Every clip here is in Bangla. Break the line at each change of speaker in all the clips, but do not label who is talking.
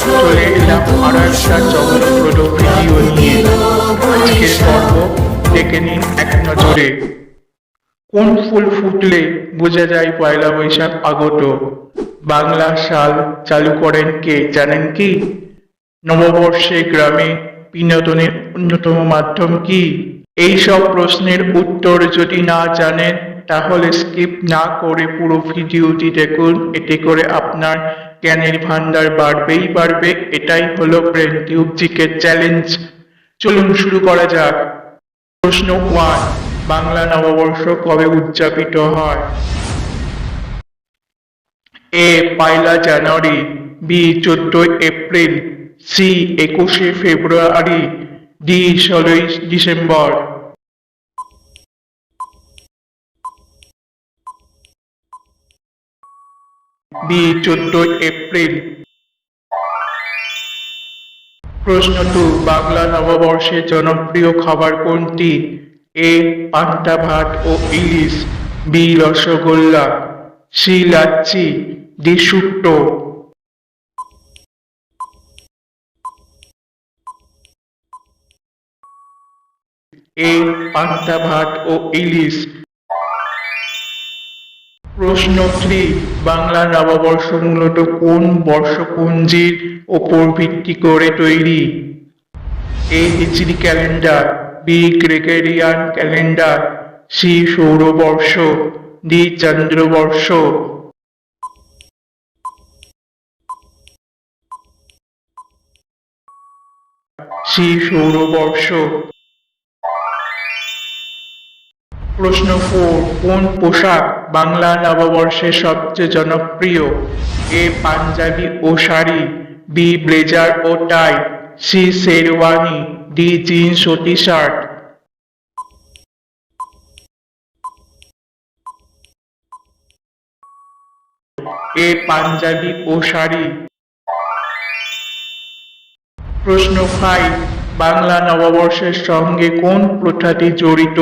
চলে এলাম আরও একটা চমকপ্রদ ভিডিও নিয়ে। আজকের পর্ব দেখে নিন এক নজরে। কোন ফুল ফুটলে বোঝা যায় পয়লা বৈশাখ আগত? বাংলা সাল চালু করেন কে জানেন কি? নববর্ষে গ্রামে বিনোদনের অন্যতম মাধ্যম কি? এই সব প্রশ্নের উত্তর যদি না জানেন তাহলে স্কিপ না করে পুরো ভিডিওটি দেখুন। এতে করে আপনার জ্ঞানের ভান্ডার বাড়বেই বাড়বে। এটাই হলো ব্রেন টিউব চ্যালেঞ্জ চলুন শুরু করা যাক। প্রশ্ন ওয়ান বাংলা নববর্ষ কবে উদযাপিত হয়? এ, পয়লা জানুয়ারি, বি, চোদ্দই এপ্রিল, সি, একুশে ফেব্রুয়ারি, ডি, ষোলোই ডিসেম্বর। বি চোদ্দই এপ্রিল। প্রশ্ন টু, বাংলা নববর্ষে জনপ্রিয় খাবার কোনটি? এ, পান্তা ভাত ও ইলিশ, B, rasgulla, C, lassi, D shukto A, পান্তা ভাত ও ইলিশ প্রশ্ন থ্রি বাংলা নববর্ষ মূলত কোন বর্ষপঞ্জির ওপর ভিত্তি করে তৈরি? A Hijri calendar B Gregorian calendar C সৌরবর্ষ D চন্দ্রবর্ষ। সি সৌরবর্ষ। প্রশ্ন ফোর কোন পোশাক বাংলা নববর্ষে সবচেয়ে জনপ্রিয়? এ পাঞ্জাবি ও sari, B blazer O tie, C sherwani, D jeans O T shirt A panjabi ও শাড়ি। প্রশ্ন ফাইভ, বাংলা নববর্ষের সঙ্গে কোন প্রথাটি জড়িত?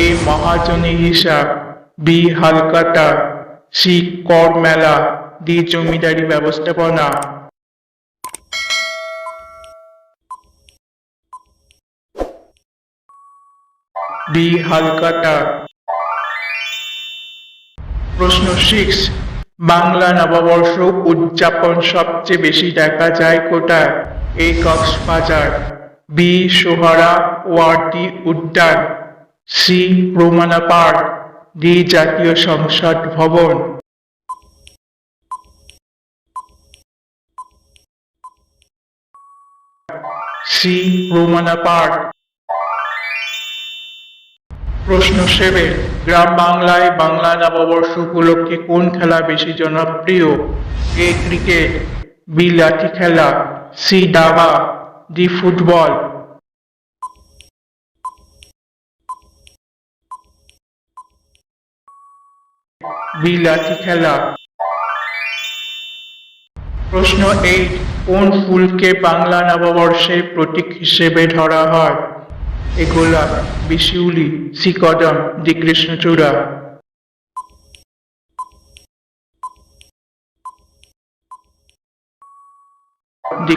এ মহাজনী হিসাব বি হালকাটা, সি কর মেলা, ডি জমিদারি ব্যবস্থাপনা। বি হালকাটা। প্রশ্ন সিক্স বাংলা নববর্ষ উদযাপন সবচেয়ে বেশি দেখা যায় কোথায়? A Cox's Bazar, B Suhrawardy Udyan. C Ramna park D জাতীয় সংসদ ভবন। C Ramna park. প্রশ্ন সেভেন গ্রাম বাংলায় বাংলা নববর্ষ উপলক্ষে কোন খেলা বেশি জনপ্রিয়? এ ক্রিকেট, বি লাঠি খেলা, সি দাবা, ডি ফুটবল। বি লাঠি খেলা। প্রশ্ন এইট কোন ফুলকে বাংলা নববর্ষের প্রতীক হিসেবে ধরা হয়? এগোলা বিশিউলি শ্রীকদম ডি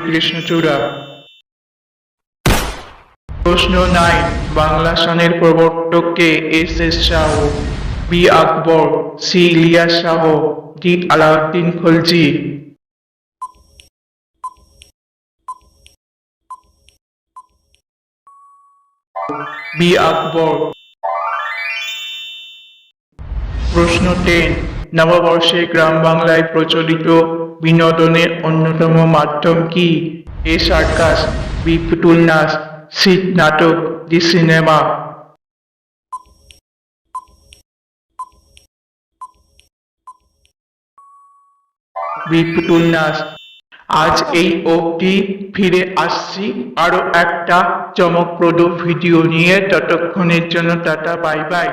কৃষ্ণচূড়া প্রশ্ন নাইন বাংলা সনের প্রবর্তক কে এস এস Shah? B Akbar, C Ilyas Shah, D Alauddin Khilji. B Akbar. প্রশ্ন টেন, নববর্ষে গ্রাম বাংলায় প্রচলিত বিনোদনের অন্যতম মাধ্যম কি? এ সার্কাস, বি পুতুল নাচ সি নাটক দি সিনেমা। বি পুতুল আজ এই অবধি ফিরে আসছি। আরও একটা চমকপ্রদ ভিডিও নিয়ে। ততক্ষণের জন্য টাটা, বাই বাই।